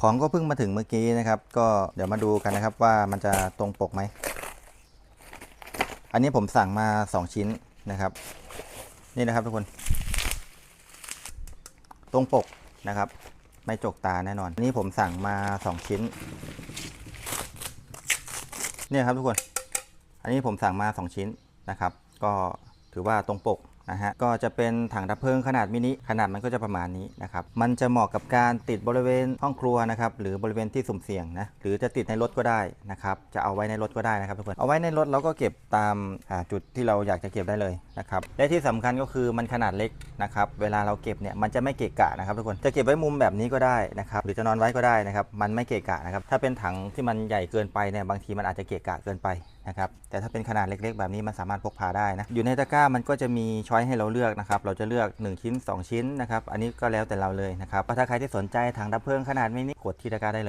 ของก็เพิ่งมาถึงเมื่อกี้นะครับ ก็เดี๋ยวมาดูกันนะครับว่ามันจะตรงปกไหม อันนี้ผมสั่งมา 2 ชิ้นนะครับ นี่นะครับทุกคน ตรงปกนะครับ ไม่จกตาแน่นอนนนี่ผมสั่งมา 2 ชิ้น เนี่ยครับทุกคน อันนี้ผมสั่งมา 2 ชิ้นนะครับ ก็ถือว่าตรงปก นะฮะ ก็จะเป็นถังดับเพลิงขนาดมินิ ขนาดมันก็จะประมาณนี้นะครับ มันจะเหมาะกับการติดบริเวณห้องครัวนะครับ หรือบริเวณที่สุ่มเสี่ยงนะ หรือจะติดในรถก็ได้นะครับ จะเอาไว้ในรถก็ได้นะครับทุกคน เอาไว้ในรถเราก็เก็บตามจุดที่เราอยากจะเก็บได้เลยนะครับ และที่สำคัญก็คือมันขนาดเล็กนะครับ เวลาเราเก็บเนี่ยมันจะไม่เกะกะนะครับทุกคน จะเก็บไว้มุมแบบนี้ก็ได้นะครับ หรือจะนอนไว้ก็ได้นะครับ มันไม่เกะกะนะครับ ถ้าเป็นถังที่มันใหญ่เกินไปเนี่ยบางทีมันอาจจะเกะกะเกินไปนะครับ แต่ถ้าเป็นขนาดเล็ก ๆ แบบนี้มันสามารถพกพาได้นะ อยู่ในตะกร้ามันก็จะมีช้อยให้เราเลือกนะครับ เราจะเลือก 1 ชิ้น 2 ชิ้นนะครับ อันนี้ก็แล้วแต่เราเลยนะครับถ้าใครที่สนใจถังดับเพลิงขนาดมินิกดที่ตะกร้าได้เลย